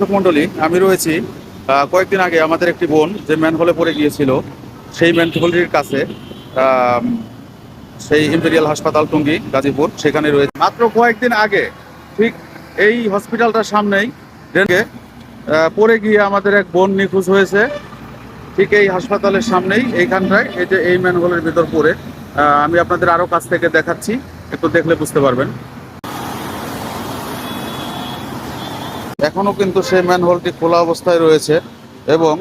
দর্শক মণ্ডলী আমি রয়েছি কয়েকদিন আগে আমাদের একটি বোন যে ম্যানহোলে পড়ে গিয়েছিল সেই ম্যানহোলটির কাছে সেই ইম্পেরিয়াল হাসপাতাল টুঙ্গি গাজীপুর সেখানে রয়েছে। মাত্র কয়েকদিন আগে ঠিক এই হসপিটালটার সামনেই আহ, পড়ে গিয়ে আমাদের এক বোন নিখোঁজ হয়েছে। ঠিক এই হাসপাতালের সামনেই এইখানটায় এই যে এই ম্যানহোলের ভিতর পড়ে আমি আপনাদের আরও কাছ থেকে দেখাচ্ছি একটু দেখলে বুঝতে পারবেন। এখনও কিন্তু সেই ম্যানহোলটি খোলা অবস্থায় রয়েছে এবং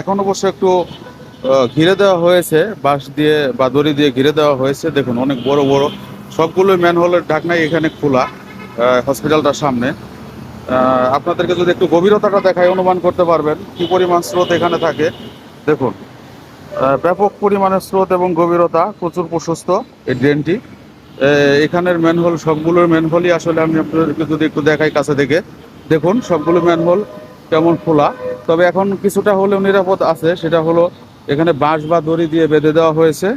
এখন অবশ্য একটু ঘিরে দেওয়া হয়েছে, বাঁশ দিয়ে বা দড়ি দিয়ে ঘিরে দেওয়া হয়েছে। দেখুন, অনেক বড় বড় সবগুলো ম্যানহোলের ঢাকনাই এখানে খোলা হসপিটালটার সামনে। আপনাদেরকে যদি একটু গভীরতাটা দেখায় অনুমান করতে পারবেন কি পরিমাণ স্রোত এখানে থাকে। দেখুন ব্যাপক পরিমাণের স্রোত এবং গভীরতা, প্রচুর প্রশস্ত এই ড্রেনটি এখানের ম্যানহোল সবগুলোর ম্যানহোলই আসলে আমি আপনাদেরকে যদি একটু দেখাই কাছে থেকে দেখুন, সবগুলো ম্যানহোল কেমন খোলা। তবে এখন কিছুটা হলেও নিরাপদ আছে, সেটা হলো এখানে বাঁশ বা দড়ি দিয়ে বেঁধে দেওয়া হয়েছে।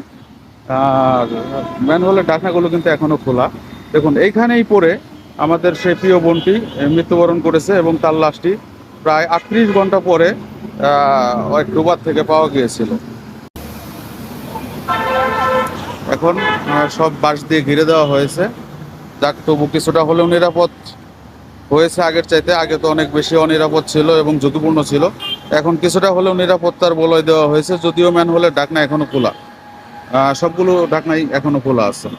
আর ম্যানহোলের ঢাকনাগুলো কিন্তু এখনও খোলা। দেখুন, এইখানেই পড়ে আমাদের সেই প্রিয় বোনটি মৃত্যুবরণ করেছে এবং তার লাশটি প্রায় আটত্রিশ ঘণ্টা পরে ওই ডোবার থেকে পাওয়া গিয়েছিল। এখন সব বাঁশ দিয়ে ঘিরে দেওয়া হয়েছে। যাক, তবু কিছুটা হলেও নিরাপদ। হয়েছে আগের চাইতে, আগে তো অনেক বেশি অনিরাপদ ছিল এবং ঝুঁকিপূর্ণ ছিল। এখন কিছুটা হলেও নিরাপত্তার বলয় দেওয়া হয়েছে, যদিও ম্যান হলে ডাকনা এখনও খোলা। সবগুলো ডাকনাই এখনও খোলা আছে।